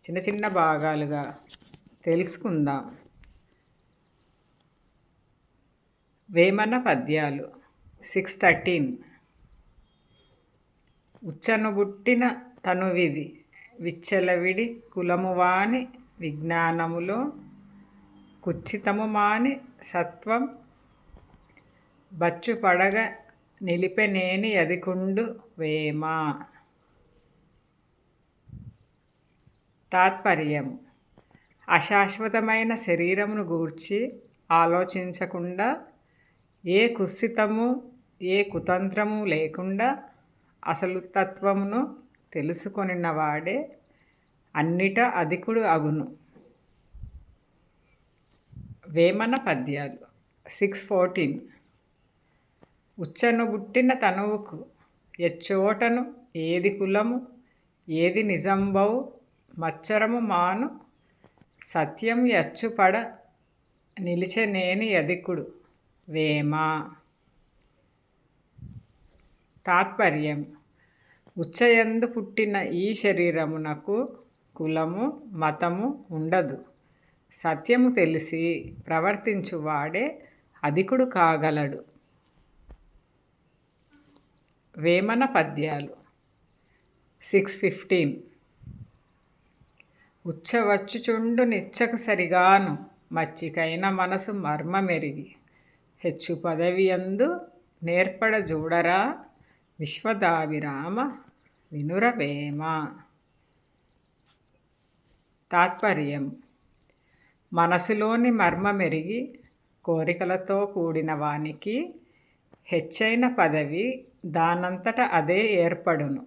చిన్న చిన్న భాగాలుగా తెలుసుకుందాం. వేమన పద్యాలు సిక్స్ థర్టీన్. ఉచ్చను బుట్టిన తనువిది విచ్చలవిడి కులమువాని విజ్ఞానములో కుచ్చితము మాని సత్వం బచ్చు పడగ నిలిపెనేని యదికుండు వేమా. తాత్పర్యం అశాశ్వతమైన శరీరమును గూర్చి ఆలోచించకుండా ఏ కుస్థితము ఏ కుతంత్రము లేకుండా అసలు తత్వమును తెలుసుకొనినవాడే అన్నిట అధికుడు అగును. వేమన పద్యాలు సిక్స్ ఫోర్టీన్. ఉచ్చను బుట్టిన తనువుకు ఎచ్చోటను ఏది కులము ఏది నిజంబవు మచ్చరము మాను సత్యం యచ్చుపడ నిలిచనేని యధికుడు. వేమ. తాత్పర్యం. ఉచ్చయందు పుట్టిన ఈ శరీరమునకు కులము మతము ఉండదు. సత్యము తెలిసి ప్రవర్తించువాడే అధికుడు కాగలడు. వేమన పద్యాలు. Six fifteen. ఉచ్చవచ్చుచుండు నిచ్చకు సరిగాను. మచ్చికైన మనసు మర్మమెరిగి. హెచ్చు పదవియందు నేర్పడ చూడరా విశ్వదావిరామ వినురవేమ. తాత్పర్యం. మనసులోని మర్మమెరిగి కోరికలతో కూడిన వానికి హెచ్చైన పదవి దానంతట అదే ఏర్పడును.